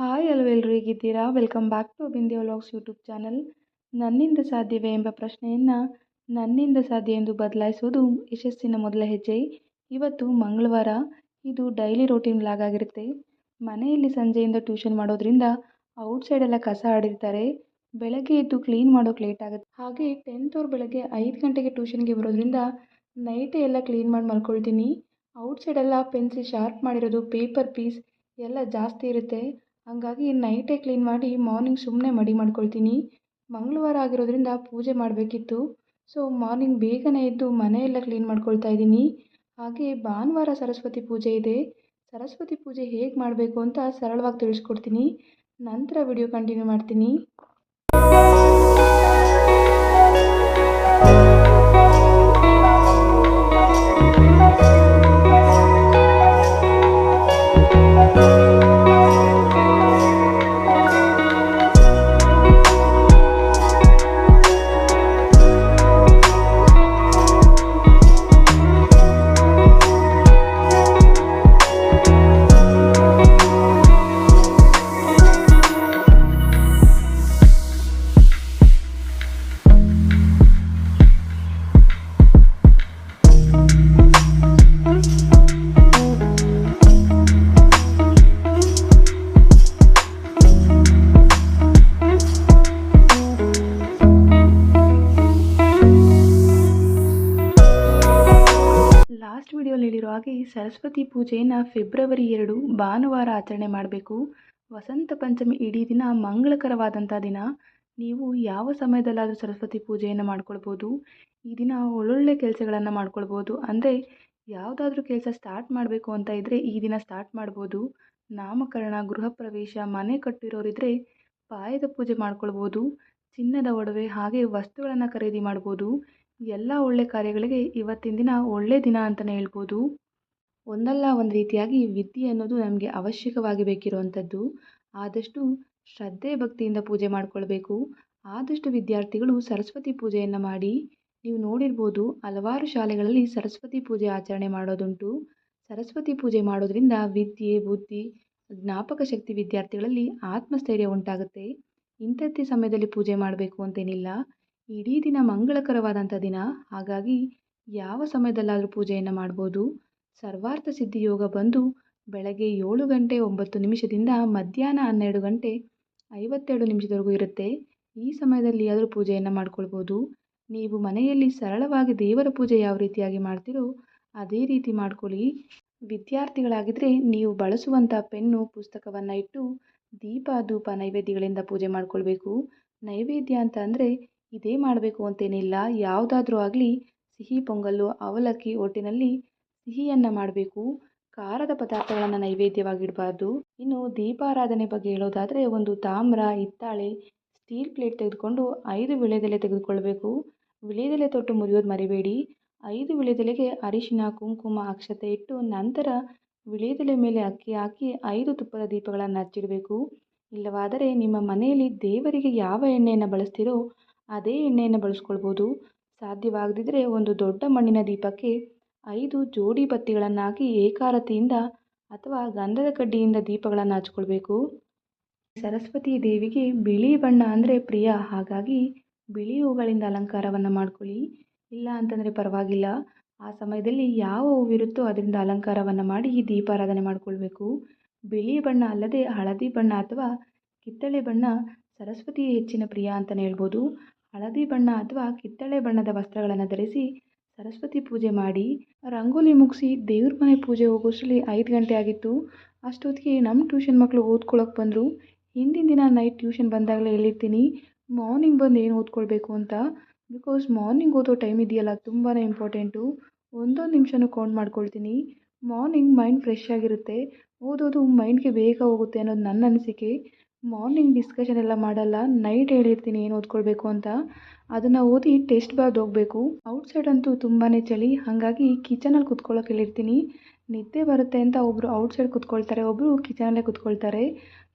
Hi ಎಲ್ಲವೇ ಎಲ್ಲರೂ ಹೇಗಿದ್ದೀರಾ welcome back to Bindi vlogs YouTube channel ನನ್ನಿಂದ ಸಾಧ್ಯವೇ ಎಂಬ ಪ್ರಶ್ನೆಯನ್ನು ನನ್ನಿಂದ ಸಾಧ್ಯ ಎಂದು ಬದಲಾಯಿಸೋದು ಯಶಸ್ಸಿನ ಮೊದಲ ಹೆಜ್ಜೆ. ಇವತ್ತು ಮಂಗಳವಾರ ಇದು ಡೈಲಿ ರೂಟೀನ್ ವ್ಲಾಗ್ ಆಗಿರುತ್ತೆ. ಮನೆಯಲ್ಲಿ ಸಂಜೆಯಿಂದ ಟ್ಯೂಷನ್ ಮಾಡೋದ್ರಿಂದ ಔಟ್ಸೈಡ್ ಎಲ್ಲ ಕಸ ಆಡಿರ್ತಾರೆ. ಬೆಳಗ್ಗೆ ಎದ್ದು ಕ್ಲೀನ್ ಮಾಡೋಕೆ ಲೇಟ್ ಆಗುತ್ತೆ. ಹಾಗೆ ಟೆಂತ್ ಅವ್ರು ಬೆಳಗ್ಗೆ ಐದು ಗಂಟೆಗೆ ಟ್ಯೂಷನ್ಗೆ ಬರೋದ್ರಿಂದ ನೈಟೇ ಎಲ್ಲ ಕ್ಲೀನ್ ಮಾಡಿ ಮಲ್ಕೊಳ್ತೀನಿ. ಔಟ್ಸೈಡೆಲ್ಲ ಪೆನ್ಸಿಲ್ ಶಾರ್ಪ್ ಮಾಡಿರೋದು ಪೇಪರ್ ಪೀಸ್ ಎಲ್ಲ ಜಾಸ್ತಿ ಇರುತ್ತೆ. ಹಾಗಾಗಿ ನೈಟೇ ಕ್ಲೀನ್ ಮಾಡಿ ಮಾರ್ನಿಂಗ್ ಸುಮ್ಮನೆ ಮಡಿ ಮಾಡ್ಕೊಳ್ತೀನಿ. ಮಂಗಳವಾರ ಆಗಿರೋದ್ರಿಂದ ಪೂಜೆ ಮಾಡಬೇಕಿತ್ತು. ಸೊ ಮಾರ್ನಿಂಗ್ ಬೇಗನೆ ಎದ್ದು ಮನೆಯೆಲ್ಲ ಕ್ಲೀನ್ ಮಾಡ್ಕೊಳ್ತಾ ಇದ್ದೀನಿ. ಹಾಗೆ ಭಾನುವಾರ ಸರಸ್ವತಿ ಪೂಜೆ ಇದೆ. ಸರಸ್ವತಿ ಪೂಜೆ ಹೇಗೆ ಮಾಡಬೇಕು ಅಂತ ಸರಳವಾಗಿ ತಿಳಿಸ್ಕೊಡ್ತೀನಿ. ನಂತರ ವಿಡಿಯೋ ಕಂಟಿನ್ಯೂ ಮಾಡ್ತೀನಿ. ಸರಸ್ವತಿ ಪೂಜೆಯನ್ನು ಫೆಬ್ರವರಿ ಎರಡು ಭಾನುವಾರ ಆಚರಣೆ ಮಾಡಬೇಕು. ವಸಂತ ಪಂಚಮಿ ಇಡೀ ದಿನ ಮಂಗಳಕರವಾದಂಥ ದಿನ. ನೀವು ಯಾವ ಸಮಯದಲ್ಲಾದರೂ ಸರಸ್ವತಿ ಪೂಜೆಯನ್ನು ಮಾಡ್ಕೊಳ್ಬೋದು. ಈ ದಿನ ಒಳ್ಳೊಳ್ಳೆ ಕೆಲಸಗಳನ್ನು ಮಾಡ್ಕೊಳ್ಬೋದು. ಅಂದರೆ ಯಾವುದಾದ್ರೂ ಕೆಲಸ ಸ್ಟಾರ್ಟ್ ಮಾಡಬೇಕು ಅಂತ ಇದ್ದರೆ ಈ ದಿನ ಸ್ಟಾರ್ಟ್ ಮಾಡ್ಬೋದು. ನಾಮಕರಣ, ಗೃಹ ಪ್ರವೇಶ, ಮನೆ ಕಟ್ಟಿರೋರಿದ್ರೆ ಪಾಯದ ಪೂಜೆ ಮಾಡ್ಕೊಳ್ಬೋದು. ಚಿನ್ನದ ಒಡವೆ ಹಾಗೆ ವಸ್ತುಗಳನ್ನು ಖರೀದಿ ಮಾಡ್ಬೋದು. ಎಲ್ಲ ಒಳ್ಳೆ ಕಾರ್ಯಗಳಿಗೆ ಇವತ್ತಿನ ದಿನ ಒಳ್ಳೆ ದಿನ ಅಂತಲೇ ಹೇಳ್ಬೋದು. ಒಂದಲ್ಲ ಒಂದು ರೀತಿಯಾಗಿ ವಿದ್ಯೆ ಅನ್ನೋದು ನಮಗೆ ಅವಶ್ಯಕವಾಗಿ ಬೇಕಿರುವಂಥದ್ದು. ಆದಷ್ಟು ಶ್ರದ್ಧೆ ಭಕ್ತಿಯಿಂದ ಪೂಜೆ ಮಾಡಿಕೊಳ್ಬೇಕು. ಆದಷ್ಟು ವಿದ್ಯಾರ್ಥಿಗಳು ಸರಸ್ವತಿ ಪೂಜೆಯನ್ನು ಮಾಡಿ, ನೀವು ನೋಡಿರ್ಬೋದು ಹಲವಾರು ಶಾಲೆಗಳಲ್ಲಿ ಸರಸ್ವತಿ ಪೂಜೆ ಆಚರಣೆ ಮಾಡೋದುಂಟು. ಸರಸ್ವತಿ ಪೂಜೆ ಮಾಡೋದರಿಂದ ವಿದ್ಯೆ, ಬುದ್ಧಿ, ಜ್ಞಾಪಕ ಶಕ್ತಿ ವಿದ್ಯಾರ್ಥಿಗಳಲ್ಲಿ ಆತ್ಮಸ್ಥೈರ್ಯ ಉಂಟಾಗುತ್ತೆ. ಇಂಥದ್ದೇ ಸಮಯದಲ್ಲಿ ಪೂಜೆ ಮಾಡಬೇಕು ಅಂತೇನಿಲ್ಲ. ಇಡೀ ದಿನ ಮಂಗಳಕರವಾದಂಥ ದಿನ. ಹಾಗಾಗಿ ಯಾವ ಸಮಯದಲ್ಲಾದರೂ ಪೂಜೆಯನ್ನು ಮಾಡ್ಬೋದು. ಸರ್ವಾರ್ಥ ಸಿದ್ಧಿ ಯೋಗ ಬಂದು ಬೆಳಗ್ಗೆ ಏಳು ಗಂಟೆ ಒಂಬತ್ತು ನಿಮಿಷದಿಂದ ಮಧ್ಯಾಹ್ನ ಹನ್ನೆರಡು ಗಂಟೆ ಐವತ್ತೆರಡು ನಿಮಿಷದವರೆಗೂ ಇರುತ್ತೆ. ಈ ಸಮಯದಲ್ಲಿ ಆದರೂ ಪೂಜೆಯನ್ನು ಮಾಡ್ಕೊಳ್ಬೋದು. ನೀವು ಮನೆಯಲ್ಲಿ ಸರಳವಾಗಿ ದೇವರ ಪೂಜೆ ಯಾವ ರೀತಿಯಾಗಿ ಮಾಡ್ತೀರೋ ಅದೇ ರೀತಿ ಮಾಡ್ಕೊಳ್ಳಿ. ವಿದ್ಯಾರ್ಥಿಗಳಾಗಿದ್ದರೆ ನೀವು ಬಳಸುವಂಥ ಪೆನ್ನು, ಪುಸ್ತಕವನ್ನು ಇಟ್ಟು ದೀಪ, ಧೂಪ, ನೈವೇದ್ಯಗಳಿಂದ ಪೂಜೆ ಮಾಡ್ಕೊಳ್ಬೇಕು. ನೈವೇದ್ಯ ಅಂತ ಅಂದರೆ ಇದೇ ಮಾಡಬೇಕು ಅಂತೇನಿಲ್ಲ. ಯಾವುದಾದ್ರೂ ಆಗಲಿ, ಸಿಹಿ, ಪೊಂಗಲ್ಲು, ಅವಲಕ್ಕಿ, ಒಟ್ಟಿನಲ್ಲಿ ಸಿಹಿಯನ್ನು ಮಾಡಬೇಕು. ಖಾರದ ಪದಾರ್ಥಗಳನ್ನು ನೈವೇದ್ಯವಾಗಿ ಇಡಬಾರ್ದು. ಇನ್ನು ದೀಪಾರಾಧನೆ ಬಗ್ಗೆ ಹೇಳೋದಾದರೆ ಒಂದು ತಾಮ್ರ, ಹಿತ್ತಾಳೆ, ಸ್ಟೀಲ್ ಪ್ಲೇಟ್ ತೆಗೆದುಕೊಂಡು ಐದು ವೀಳ್ಯದೆಲೆ ತೆಗೆದುಕೊಳ್ಬೇಕು. ವೀಳ್ಯದೆಲೆ ತೊಟ್ಟು ಮುರಿಯೋದು ಮರಿಬೇಡಿ. ಐದು ವೀಳ್ಯದೆಲೆಗೆ ಅರಿಶಿನ, ಕುಂಕುಮ, ಅಕ್ಷತೆ ಇಟ್ಟು ನಂತರ ವೀಳ್ಯದೆಲೆ ಮೇಲೆ ಅಕ್ಕಿ ಹಾಕಿ ಐದು ತುಪ್ಪದ ದೀಪಗಳನ್ನು ಹಚ್ಚಿಡಬೇಕು. ಇಲ್ಲವಾದರೆ ನಿಮ್ಮ ಮನೆಯಲ್ಲಿ ದೇವರಿಗೆ ಯಾವ ಎಣ್ಣೆಯನ್ನು ಬಳಸ್ತೀರೋ ಅದೇ ಎಣ್ಣೆಯನ್ನು ಬಳಸ್ಕೊಳ್ಬೋದು. ಸಾಧ್ಯವಾಗದಿದ್ದರೆ ಒಂದು ದೊಡ್ಡ ಮಣ್ಣಿನ ದೀಪಕ್ಕೆ ಐದು ಜೋಡಿ ಬತ್ತಿಗಳನ್ನಾಕಿ ಏಕಾರತಿಯಿಂದ ಅಥವಾ ಗಂಧದ ಕಡ್ಡಿಯಿಂದ ದೀಪಗಳನ್ನು ಹಚ್ಕೊಳ್ಬೇಕು. ಸರಸ್ವತಿ ದೇವಿಗೆ ಬಿಳಿ ಬಣ್ಣ ಅಂದರೆ ಪ್ರಿಯ, ಹಾಗಾಗಿ ಬಿಳಿ ಹೂಗಳಿಂದ ಅಲಂಕಾರವನ್ನು ಮಾಡ್ಕೊಳ್ಳಿ. ಇಲ್ಲ ಅಂತಂದರೆ ಪರವಾಗಿಲ್ಲ. ಆ ಸಮಯದಲ್ಲಿ ಯಾವ ಹೂವಿರುತ್ತೋ ಅದರಿಂದ ಅಲಂಕಾರವನ್ನು ಮಾಡಿ ಈ ದೀಪಾರಾಧನೆ ಮಾಡಿಕೊಳ್ಬೇಕು. ಬಿಳಿ ಬಣ್ಣ ಅಲ್ಲದೆ ಹಳದಿ ಬಣ್ಣ ಅಥವಾ ಕಿತ್ತಳೆ ಬಣ್ಣ ಸರಸ್ವತಿ ಹೆಚ್ಚಿನ ಪ್ರಿಯ ಅಂತಲೇ ಹೇಳ್ಬೋದು. ಹಳದಿ ಬಣ್ಣ ಅಥವಾ ಕಿತ್ತಳೆ ಬಣ್ಣದ ವಸ್ತ್ರಗಳನ್ನು ಧರಿಸಿ ಸರಸ್ವತಿ ಪೂಜೆ ಮಾಡಿ ರಂಗೋಲಿ ಮುಗಿಸಿ ದೇವ್ರ ಮನೆ ಪೂಜೆ ಹೋಗೋಷ್ಟರಲ್ಲಿ ಐದು ಗಂಟೆ ಆಗಿತ್ತು. ಅಷ್ಟೊತ್ತಿಗೆ ನಮ್ಮ ಟ್ಯೂಷನ್ ಮಕ್ಕಳು ಓದ್ಕೊಳ್ಳೋಕೆ ಬಂದರು. ಹಿಂದಿನ ದಿನ ನೈಟ್ ಟ್ಯೂಷನ್ ಬಂದಾಗಲೇ ಹೇಳಿರ್ತೀನಿ ಮಾರ್ನಿಂಗ್ ಬಂದು ಏನು ಓದ್ಕೊಳ್ಬೇಕು ಅಂತ. ಬಿಕಾಸ್ ಮಾರ್ನಿಂಗ್ ಓದೋ ಟೈಮ್ ಇದೆಯಲ್ಲ ತುಂಬಾ ಇಂಪಾರ್ಟೆಂಟು ಒಂದೊಂದು ನಿಮಿಷನೂ ಕೌಂಟ್ ಮಾಡ್ಕೊಳ್ತೀನಿ. ಮಾರ್ನಿಂಗ್ ಮೈಂಡ್ ಫ್ರೆಶ್ ಆಗಿರುತ್ತೆ. ಓದೋದು ಮೈಂಡ್ಗೆ ಬೇಗ ಹೋಗುತ್ತೆ ಅನ್ನೋದು ನನ್ನ ಅನಿಸಿಕೆ. ಮಾರ್ನಿಂಗ್ ಡಿಸ್ಕಷನ್ ಎಲ್ಲ ಮಾಡಲ್ಲ ನೈಟ್ ಹೇಳಿರ್ತೀನಿ ಏನು ಓದ್ಕೊಳ್ಬೇಕು ಅಂತ. ಅದನ್ನು ಓದಿ ಟೆಸ್ಟ್ ಬರೆದು ಹೋಗಬೇಕು. ಔಟ್ಸೈಡ್ ಅಂತೂ ತುಂಬಾ ಚಳಿ, ಹಾಗಾಗಿ ಕಿಚನಲ್ಲಿ ಕುತ್ಕೊಳ್ಳೋಕೆ ಹೇಳಿರ್ತೀನಿ. ನಿದ್ದೆ ಬರುತ್ತೆ ಅಂತ ಒಬ್ಬರು ಔಟ್ಸೈಡ್ ಕುತ್ಕೊಳ್ತಾರೆ ಒಬ್ಬರು ಕಿಚನಲ್ಲೇ ಕುತ್ಕೊಳ್ತಾರೆ.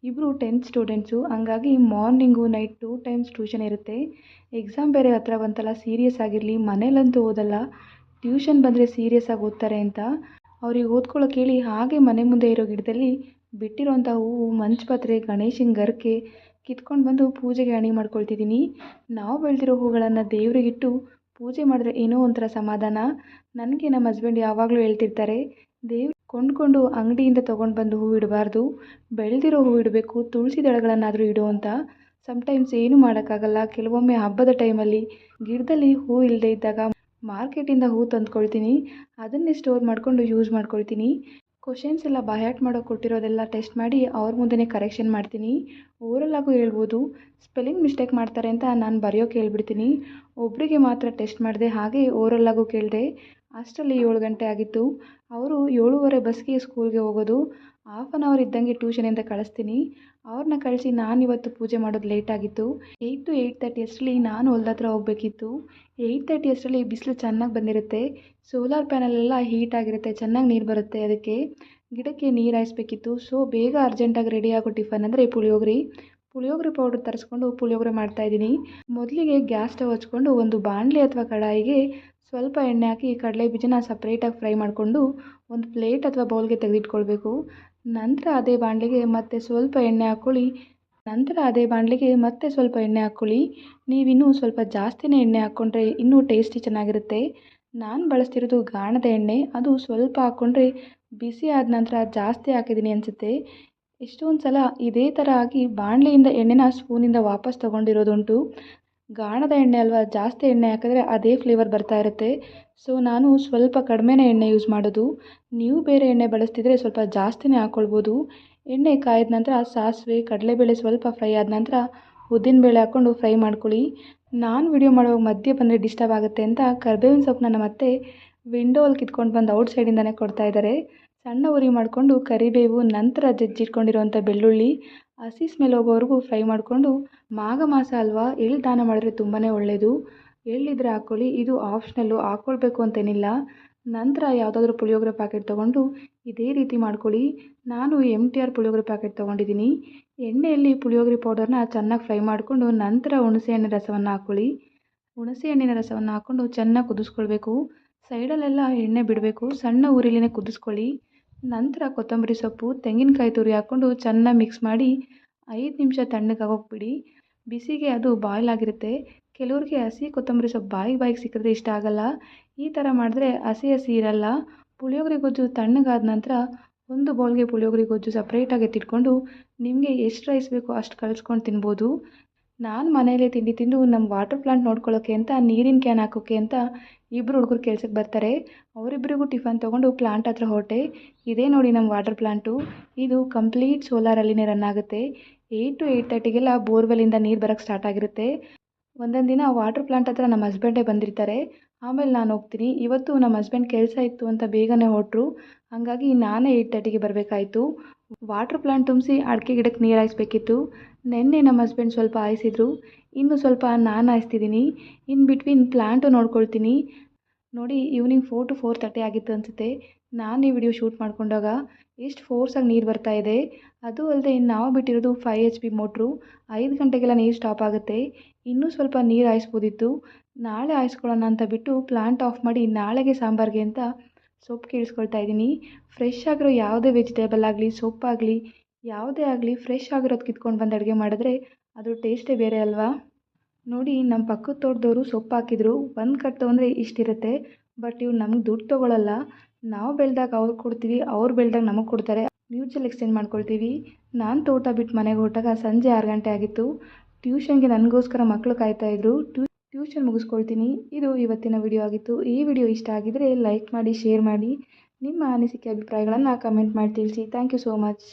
ಇಬ್ಬರು ಟೆಂತ್ ಸ್ಟೂಡೆಂಟ್ಸು ಹಂಗಾಗಿ morning night two times tuition ಇರುತ್ತೆ. ಎಕ್ಸಾಮ್ ಬೇರೆ ಹತ್ರ ಬಂತಲ್ಲ ಸೀರಿಯಸ್ ಆಗಿರಲಿ ಮನೇಲಂತೂ ಓದಲ್ಲ. ಟ್ಯೂಷನ್ ಬಂದರೆ ಸೀರಿಯಸ್ ಆಗಿ ಓದ್ತಾರೆ ಅಂತ. ಅವ್ರಿಗೆ ಓದ್ಕೊಳ್ಳೋಕೆ ಹೇಳಿ, ಹಾಗೆ ಮನೆ ಮುಂದೆ ಇರೋ ಗಿಡದಲ್ಲಿ ಬಿಟ್ಟಿರೋಂಥ ಹೂವು ಮಂಚಪತ್ರೆ, ಗಣೇಶನ ಗರ್ಕೆ, ಕಿತ್ಕೊಂಡು ಬಂದು ಪೂಜೆಗೆ ಅಣಿ ಮಾಡ್ಕೊಳ್ತಿದ್ದೀನಿ ನಾವು ಬೆಳೆದಿರೋ ಹೂಗಳನ್ನು ದೇವರಿಗಿಟ್ಟು ಪೂಜೆ ಮಾಡಿದ್ರೆ ಏನೋ ಒಂಥರ ಸಮಾಧಾನ. ನನಗೆ ನಮ್ಮ ಹಸ್ಬೆಂಡ್ ಯಾವಾಗಲೂ ಹೇಳ್ತಿರ್ತಾರೆ, ದೇವ್ರು ಕೊಂಡ್ಕೊಂಡು ಅಂಗಡಿಯಿಂದ ತೊಗೊಂಡು ಬಂದು ಹೂ ಇಡಬಾರ್ದು. ಬೆಳೆದಿರೋ ಹೂ ಇಡಬೇಕು, ತುಳಸಿ ದಳಗಳನ್ನಾದರೂ ಇಡು ಅಂತ. ಸಮ್ಟೈಮ್ಸ್ ಏನೂ ಮಾಡೋಕ್ಕಾಗಲ್ಲ. ಕೆಲವೊಮ್ಮೆ ಹಬ್ಬದ ಟೈಮಲ್ಲಿ ಗಿಡದಲ್ಲಿ ಹೂ ಇಲ್ಲದೆ ಇದ್ದಾಗ ಮಾರ್ಕೆಟಿಂದ ಹೂ ತಂದ್ಕೊಳ್ತೀನಿ. ಅದನ್ನೇ ಸ್ಟೋರ್ ಮಾಡಿಕೊಂಡು ಯೂಸ್ ಮಾಡ್ಕೊಳ್ತೀನಿ. ಕ್ವಶನ್ಸ್ ಎಲ್ಲ ಬಯಾಟ್ ಮಾಡೋಕೆ ಕೊಟ್ಟಿರೋದೆಲ್ಲ ಟೆಸ್ಟ್ ಮಾಡಿ ಅವ್ರ ಮುಂದೆನೇ ಕರೆಕ್ಷನ್ ಮಾಡ್ತೀನಿ. ಓರಲ್ಲಾಗೂ ಹೇಳ್ಬೋದು ಸ್ಪೆಲ್ಲಿಂಗ್ ಮಿಸ್ಟೇಕ್ ಮಾಡ್ತಾರೆ ಅಂತ ನಾನು ಬರೆಯೋಕೆ ಹೇಳ್ಬಿಡ್ತೀನಿ. ಒಬ್ಬರಿಗೆ ಮಾತ್ರ ಟೆಸ್ಟ್ ಮಾಡಿದೆ ಹಾಗೆ ಓರಲ್ಲಾಗೂ ಕೇಳಿದೆ. ಅಷ್ಟರಲ್ಲಿ ಏಳು ಗಂಟೆ ಆಗಿತ್ತು. ಅವರು ಏಳುವರೆ ಬಸ್ಗೆ ಸ್ಕೂಲ್ಗೆ ಹೋಗೋದು. ಹಾಫ್ ಆನ್ ಅವರ್ ಇದ್ದಂಗೆ ಟ್ಯೂಷನಿಂದ ಕಳಿಸ್ತೀನಿ. ಅವ್ರನ್ನ ಕಳಿಸಿ ನಾನಿವತ್ತು ಪೂಜೆ ಮಾಡೋದು ಲೇಟ್ ಆಗಿತ್ತು. ಏಯ್ಟ್ ಟು ಏಯ್ಟ್ ತರ್ಟಿ ಅಷ್ಟರಲ್ಲಿ ನಾನು ಹೊಲ್ದ ಹತ್ರ ಹೋಗಬೇಕಿತ್ತು. ಏಯ್ಟ್ ತರ್ಟಿ ಅಷ್ಟರಲ್ಲಿ ಬಿಸಿಲು ಚೆನ್ನಾಗಿ ಬಂದಿರುತ್ತೆ. ಸೋಲಾರ್ ಪ್ಯಾನಲೆಲ್ಲ ಹೀಟ್ ಆಗಿರುತ್ತೆ, ಚೆನ್ನಾಗಿ ನೀರು ಬರುತ್ತೆ ಅದಕ್ಕೆ. ಗಿಡಕ್ಕೆ ನೀರು ಹಾಯಿಸ್ಬೇಕಿತ್ತು. ಸೊ ಬೇಗ ಅರ್ಜೆಂಟಾಗಿ ರೆಡಿ ಆಗೋ ಟಿಫನ್ ಅಂದರೆ ಪುಳಿಯೋಗರೆ. ಪುಳಿಯೋಗರೆ ಪೌಡ್ರ್ ತರಿಸ್ಕೊಂಡು ಪುಳಿಯೋಗರೆ ಮಾಡ್ತಾಯಿದ್ದೀನಿ ಮೊದಲಿಗೆ ಗ್ಯಾಸ್ ಸ್ಟವ್ ಹಚ್ಕೊಂಡು ಒಂದು ಬಾಣಲೆ ಅಥವಾ ಕಡಾಯಿಗೆ ಸ್ವಲ್ಪ ಎಣ್ಣೆ ಹಾಕಿ ಕಡಲೆ ಬೀಜನ ಸಪ್ರೇಟಾಗಿ ಫ್ರೈ ಮಾಡಿಕೊಂಡು ಒಂದು ಪ್ಲೇಟ್ ಅಥವಾ ಬೌಲ್ಗೆ ತೆಗೆದಿಟ್ಕೊಳ್ಬೇಕು. ನಂತರ ಅದೇ ಬಾಣಲೆಗೆ ಮತ್ತೆ ಸ್ವಲ್ಪ ಎಣ್ಣೆ ಹಾಕ್ಕೊಳ್ಳಿ. ನಂತರ ಅದೇ ಬಾಣಲೆಗೆ ಮತ್ತೆ ಸ್ವಲ್ಪ ಎಣ್ಣೆ ಹಾಕ್ಕೊಳ್ಳಿ. ನೀವಿನ್ನೂ ಸ್ವಲ್ಪ ಜಾಸ್ತಿನೇ ಎಣ್ಣೆ ಹಾಕ್ಕೊಂಡ್ರೆ ಇನ್ನೂ ಟೇಸ್ಟಿ ಚೆನ್ನಾಗಿರುತ್ತೆ. ನಾನು ಬಳಸ್ತಿರೋದು ಗಾಣದ ಎಣ್ಣೆ. ಅದು ಸ್ವಲ್ಪ ಹಾಕ್ಕೊಂಡ್ರೆ ಬಿಸಿ ಆದ ನಂತರ ಜಾಸ್ತಿ ಹಾಕಿದ್ದೀನಿ ಅನಿಸುತ್ತೆ. ಎಷ್ಟೊಂದು ಸಲ ಇದೇ ಥರ ಆಗಿ ಬಾಣಲೆಯಿಂದ ಎಣ್ಣೆನ ಸ್ಪೂನಿಂದ ವಾಪಸ್ ತೊಗೊಂಡಿರೋದುಂಟು. ಗಾಣದ ಎಣ್ಣೆ ಅಲ್ವಾ? ಜಾಸ್ತಿ ಎಣ್ಣೆ ಹಾಕಿದ್ರೆ ಅದೇ ಫ್ಲೇವರ್ ಬರ್ತಾ ಇರುತ್ತೆ. ಸೊ ನಾನು ಸ್ವಲ್ಪ ಕಡಿಮೆನೇ ಎಣ್ಣೆ ಯೂಸ್ ಮಾಡೋದು. ನೀವು ಬೇರೆ ಎಣ್ಣೆ ಬಳಸ್ತಿದ್ರೆ ಸ್ವಲ್ಪ ಜಾಸ್ತಿನೇ ಹಾಕ್ಕೊಳ್ಬೋದು ಎಣ್ಣೆ ಕಾಯ್ದ ನಂತರ ಸಾಸಿವೆ, ಕಡಲೆಬೇಳೆ ಸ್ವಲ್ಪ ಫ್ರೈ ಆದ ನಂತರ ಉದ್ದಿನಬೇಳೆ ಹಾಕ್ಕೊಂಡು ಫ್ರೈ ಮಾಡ್ಕೊಳ್ಳಿ. ನಾನು ವಿಡಿಯೋ ಮಾಡುವಾಗ ಮಧ್ಯೆ ಬಂದರೆ ಡಿಸ್ಟರ್ಬ್ ಆಗುತ್ತೆ ಅಂತ ಕರ್ಬೇವಿನ ಸೊಪ್ಪನ್ನ ಮತ್ತೆ ವಿಂಡೋಲ್ಲಿ ಕಿತ್ಕೊಂಡು ಬಂದು ಔಟ್ ಸೈಡಿಂದನೇ ಕೊಡ್ತಾ ಇದ್ದಾರೆ ಸಣ್ಣ ಉರಿ ಮಾಡಿಕೊಂಡು ಕರಿಬೇವು, ನಂತರ ಜಜ್ಜಿಟ್ಕೊಂಡಿರುವಂಥ ಬೆಳ್ಳುಳ್ಳಿ ಹಸಿ ಸ್ಮೆಲ್ ಹೋಗೋವರೆಗೂ ಫ್ರೈ ಮಾಡಿಕೊಂಡು ಮಾಘ ಮಾಸ ಅಲ್ವಾ? ಎಳ್ಳು ದಾನ ಮಾಡಿದ್ರೆ ತುಂಬಾ ಒಳ್ಳೆಯದು ಎಳ್ಳಿದ್ರೆ ಹಾಕ್ಕೊಳ್ಳಿ ಇದು ಆಪ್ಷನಲ್ಲು ಹಾಕ್ಕೊಳ್ಬೇಕು ಅಂತೇನಿಲ್ಲ. ನಂತರ ಯಾವುದಾದ್ರೂ ಪುಳಿಯೋಗರೆ ಪ್ಯಾಕೆಟ್ ತೊಗೊಂಡು ಇದೇ ರೀತಿ ಮಾಡ್ಕೊಳ್ಳಿ. ನಾನು M T R puliyogare packet ತೊಗೊಂಡಿದ್ದೀನಿ. ಎಣ್ಣೆಯಲ್ಲಿ ಪುಳಿಯೋಗರೆ ಪೌಡರ್ನ ಚೆನ್ನಾಗಿ ಫ್ರೈ ಮಾಡಿಕೊಂಡು ನಂತರ ಹುಣಸೆ ಹಣ್ಣಿನ ರಸವನ್ನು ಹಾಕ್ಕೊಳ್ಳಿ ಹುಣಸೆ ಹಣ್ಣಿನ ರಸವನ್ನು ಹಾಕ್ಕೊಂಡು ಚೆನ್ನಾಗಿ ಕುದಿಸ್ಕೊಳ್ಬೇಕು. ಸೈಡಲ್ಲೆಲ್ಲ ಎಣ್ಣೆ ಬಿಡಬೇಕು. ಸಣ್ಣ ಉರಿಲಿನೇ ಕುದಿಸ್ಕೊಳ್ಳಿ. ನಂತರ ಕೊತ್ತಂಬರಿ ಸೊಪ್ಪು, ತೆಂಗಿನಕಾಯಿ ತುರಿ ಹಾಕ್ಕೊಂಡು ಚೆನ್ನಾಗಿ ಮಿಕ್ಸ್ ಮಾಡಿ ಐದು ನಿಮಿಷ ತಣ್ಣಗಾಗೋಕೆ ಬಿಡಿ ಬಿಸಿಗೆ ಅದು ಬಾಯ್ಲ್ ಆಗಿರುತ್ತೆ. ಕೆಲವ್ರಿಗೆ ಹಸಿ ಕೊತ್ತಂಬರಿ ಸೊಪ್ಪು ಬಾಯಿಗೆ ಬಾಯಿಗೆ ಸಿಕ್ಕಿದ್ರೆ ಇಷ್ಟ ಆಗಲ್ಲ. ಈ ಥರ ಮಾಡಿದ್ರೆ ಹಸಿ ಹಸಿ ಇರಲ್ಲ. ಪುಳಿಯೋಗರೆ ಗೊಜ್ಜು ತಣ್ಣಗಾದ ನಂತರ ಒಂದು ಬೌಲ್ಗೆ ಪುಳಿಯೋಗರೆ ಗೊಜ್ಜು ಸಪ್ರೇಟಾಗಿ ಎತ್ತಿಟ್ಕೊಂಡು ನಿಮಗೆ ಎಷ್ಟು ರೈಸ್ ಬೇಕೋ ಅಷ್ಟು ಕಲಿಸ್ಕೊಂಡು ತಿನ್ಬೋದು. ನಾನು ಮನೆಯಲ್ಲೇ ತಿಂಡಿ ತಿಂದು ನಮ್ಮ ವಾಟರ್ ಪ್ಲಾಂಟ್ ನೋಡ್ಕೊಳ್ಳೋಕೆ ಅಂತ, ನೀರಿನ ಕ್ಯಾನ್ ಹಾಕೋಕ್ಕೆ ಅಂತ ಇಬ್ಬರು ಹುಡುಗರು ಕೆಲ್ಸಕ್ಕೆ ಬರ್ತಾರೆ. ಅವರಿಬ್ಬರಿಗೂ ಟಿಫನ್ ತೊಗೊಂಡು ಪ್ಲಾಂಟ್ ಹತ್ರ ಹೊರಟೆ. ಇದೇ ನೋಡಿ ನಮ್ಮ ವಾಟರ್ ಪ್ಲಾಂಟು ಇದು ಕಂಪ್ಲೀಟ್ ಸೋಲಾರಲ್ಲಿನೇ ರನ್ ಆಗುತ್ತೆ. ಏಯ್ಟ್ ಟು ಏಯ್ಟ್ ತರ್ಟಿಗೆಲ್ಲ ಬೋರ್ವೆಲ್ಲಿಂದ ನೀರು ಬರೋಕ್ಕೆ ಸ್ಟಾರ್ಟ್ ಆಗಿರುತ್ತೆ. ಒಂದೊಂದು ದಿನ ವಾಟರ್ ಪ್ಲಾಂಟ್ ಹತ್ರ ನಮ್ಮ ಹಸ್ಬೆಂಡೇ ಬಂದಿರ್ತಾರೆ. ಆಮೇಲೆ ನಾನು ಹೋಗ್ತೀನಿ. ಇವತ್ತು ನಮ್ಮ ಹಸ್ಬೆಂಡ್ ಕೆಲಸ ಇತ್ತು ಅಂತ ಬೇಗನೆ ಹೊರಟ್ರು. ಹಾಗಾಗಿ ನಾನೇ ಏಯ್ಟ್ ತರ್ಟಿಗೆ ಬರಬೇಕಾಯ್ತು. ವಾಟರ್ ಪ್ಲಾಂಟ್ ತುಂಬಿಸಿ ಅಡಿಕೆ ಗಿಡಕ್ಕೆ ನೀರು ಹಾಯಿಸ್ಬೇಕಿತ್ತು. ನಿನ್ನೆ ನಮ್ಮ ಹಸ್ಬೆಂಡ್ ಸ್ವಲ್ಪ ಹಾಯಿಸಿದ್ರು. ಇನ್ನು ಸ್ವಲ್ಪ ನಾನು ಹಾಯಿಸ್ತಿದ್ದೀನಿ ಇನ್ ಬಿಟ್ವೀನ್ ಪ್ಲ್ಯಾಂಟು ನೋಡ್ಕೊಳ್ತೀನಿ. ನೋಡಿ evening four to four thirty ಆಗಿತ್ತು ಅನಿಸುತ್ತೆ. ನಾನು ಈ ವಿಡಿಯೋ ಶೂಟ್ ಮಾಡ್ಕೊಂಡಾಗ ಎಷ್ಟು ಫೋರ್ಸಾಗಿ ನೀರು ಬರ್ತಾ ಇದೆ. ಅದು ಅಲ್ಲದೆ ಇನ್ನು ನಾವು ಬಿಟ್ಟಿರೋದು ಫೈವ್ ಎಚ್ ಪಿ ಮೋಟ್ರು ಐದು ಗಂಟೆಗೆಲ್ಲ ನೀರು ಸ್ಟಾಪ್ ಆಗುತ್ತೆ. ಇನ್ನೂ ಸ್ವಲ್ಪ ನೀರು ಹಾಯಿಸ್ಬೋದಿತ್ತು. ನಾಳೆ ಹಾಯಿಸ್ಕೊಳ್ಳೋಣ ಅಂತ ಬಿಟ್ಟು ಪ್ಲಾಂಟ್ ಆಫ್ ಮಾಡಿ ನಾಳೆಗೆ ಸಾಂಬಾರಿಗೆ ಅಂತ ಸೊಪ್ಪು ಕೀಳಿಸ್ಕೊಳ್ತಾ ಇದ್ದೀನಿ. ಫ್ರೆಶ್ ಆಗಿರೋ ಯಾವುದೇ ವೆಜಿಟೇಬಲ್ ಆಗಲಿ ಸೊಪ್ಪಾಗಲಿ ಯಾವುದೇ ಆಗಲಿ ಫ್ರೆಶ್ ಆಗಿರೋದು ಕಿತ್ಕೊಂಡು ಬಂದು ಅಡುಗೆ ಮಾಡಿದ್ರೆ ಅದ್ರ ಟೇಸ್ಟೇ ಬೇರೆ ಅಲ್ವಾ? ನೋಡಿ ನಮ್ಮ ಪಕ್ಕದ ತೋಟದವರು ಸೊಪ್ಪು ಹಾಕಿದ್ರು. ಒಂದು ಕಟ್ಟು ಅಂದರೆ ಇಷ್ಟಿರುತ್ತೆ. ಬಟ್ ಇವ್ರು ನಮ್ಗೆ ದುಡ್ಡು ತೊಗೊಳಲ್ಲ. ನಾವು ಬೆಳೆದಾಗ ಅವ್ರು ಕೊಡ್ತೀವಿ, ಅವ್ರು ಬೆಳೆದಾಗ ನಮಗೆ ಕೊಡ್ತಾರೆ. ಮ್ಯೂಚುವಲ್ ಎಕ್ಸ್ಚೇಂಜ್ ಮಾಡ್ಕೊಳ್ತೀವಿ. ನಾನು ತೋಟ ಬಿಟ್ಟು ಮನೆಗೆ ಹೊರಟಾಗ ಸಂಜೆ ಆರು ಗಂಟೆ ಆಗಿತ್ತು. ಟ್ಯೂಷನ್ಗೆ ನನಗೋಸ್ಕರ ಮಕ್ಕಳು ಕಾಯ್ತಾಯಿದ್ರು ಟ್ಯೂ ಟ್ಯೂಷನ್ ಮುಗಿಸ್ಕೊಳ್ತೀನಿ. ಇದು ಇವತ್ತಿನ ವಿಡಿಯೋ ಆಗಿತ್ತು. ಈ ವಿಡಿಯೋ ಇಷ್ಟ ಆಗಿದರೆ ಲೈಕ್ ಮಾಡಿ ಶೇರ್ ಮಾಡಿ. ನಿಮ್ಮ ಅನಿಸಿಕೆ, ಅಭಿಪ್ರಾಯಗಳನ್ನು ಕಮೆಂಟ್ ಮಾಡಿ ತಿಳಿಸಿ. Thank you so much